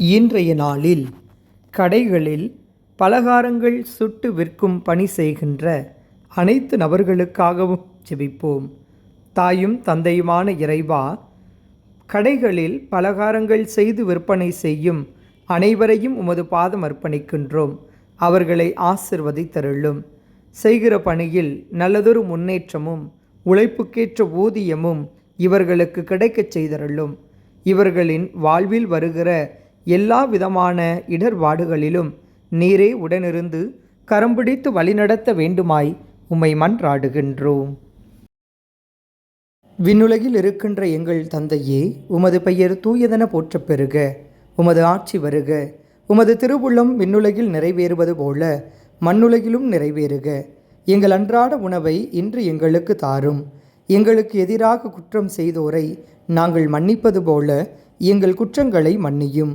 இன்றைய நாளில் கடைகளில் பலகாரங்கள் சுட்டு விற்கும் பணி செய்கின்ற அனைத்து நபர்களுக்காகவும் ஜெபிப்போம். தாயும் தந்தையுமான இறைவா கடைகளில் பலகாரங்கள் செய்து விற்பனை செய்யும் அனைவரையும் உமது பாதம் அர்ப்பணிக்கின்றோம். அவர்களை ஆசிர்வதித்தருளும். செய்கிற பணியில் நல்லதொரு முன்னேற்றமும் உழைப்புக்கேற்ற ஊதியமும் இவர்களுக்கு கிடைக்கச் செய்தருளும். இவர்களின் வாழ்வில் வருகிற எல்லா விதமான இடர்பாடுகளிலும் நீரே உடனிருந்து கரம்பிடித்து வழிநடத்த வேண்டுமாய் உம்மை மன்றாடுகின்றோம். விண்ணுலகில் இருக்கின்ற எங்கள் தந்தையே உமது பெயர் தூயதென போற்றப் பெறுக உமது ஆட்சி வருக உமது திருவுள்ளம் விண்ணுலகில் நிறைவேறுவது போல மண்ணுலகிலும் நிறைவேறுக. எங்கள் அன்றாட உணவை இன்று எங்களுக்கு தாரும் எங்களுக்கு எதிராக குற்றம் செய்தோரை நாங்கள் மன்னிப்பது போல எங்கள் குற்றங்களை மன்னியும்.